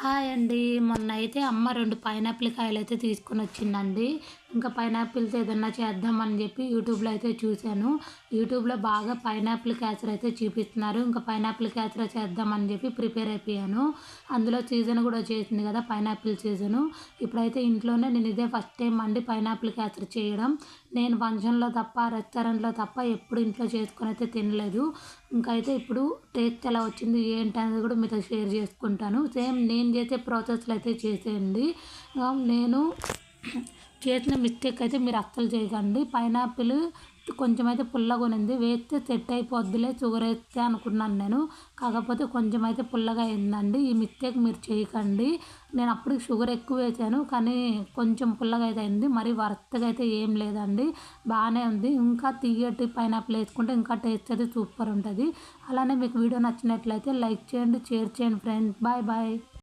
Hi అండి. మొన్న అయితే అమ్మ రెండు పైనాపిల్ కాయలు అయితే తీసుకొని వచ్చిందండి ఇంకా పైనాపిల్స్ ఏదన్నా చేద్దామని చెప్పి యూట్యూబ్లో అయితే చూశాను. యూట్యూబ్లో బాగా పైనాపిల్ క్యాచర్ అయితే చూపిస్తున్నారు. ఇంకా పైనాపిల్ క్యాచర్ చేద్దామని చెప్పి ప్రిపేర్ అయిపోయాను. అందులో సీజన్ కూడా వచ్చేసింది కదా పైనాపిల్ సీజను. ఇప్పుడైతే ఇంట్లోనే నేను ఇదే ఫస్ట్ టైం అండి పైనాపిల్ క్యాచర్ చేయడం. నేను ఫంక్షన్లో తప్ప రెస్టారెంట్లో తప్ప ఎప్పుడు ఇంట్లో చేసుకొని అయితే తినలేదు. ఇంకా అయితే ఇప్పుడు టేస్ట్ ఎలా వచ్చింది ఏంటి అనేది కూడా మీతో షేర్ చేసుకుంటాను. సేమ్ నేను చేసే ప్రాసెస్లో అయితే చేసేయండి. నేను చేసిన మిస్టేక్ అయితే మీరు అస్సలు చేయకండి. పైనాపిల్ కొంచెం అయితే పుల్లగా ఉంది వేస్తే సెట్ అయిపోద్దిలే షుగర్ వేస్తే అనుకున్నాను నేను. కాకపోతే కొంచెం అయితే పుల్లగా అయిందండి. ఈ మిస్టేక్ మీరు చేయకండి. నేను అప్పుడు షుగర్ ఎక్కువ వేసాను కానీ కొంచెం పుల్లగా అయితే అయింది. మరి వరస్ట్గా అయితే ఏం లేదండి. బాగానే ఉంది. ఇంకా తీయటి పైనాపిల్ వేసుకుంటే ఇంకా టేస్ట్ అయితే సూపర్ ఉంటుంది. అలానే మీకు వీడియో నచ్చినట్లయితే లైక్ చేయండి షేర్ చేయండి ఫ్రెండ్స్ బాయ్ బాయ్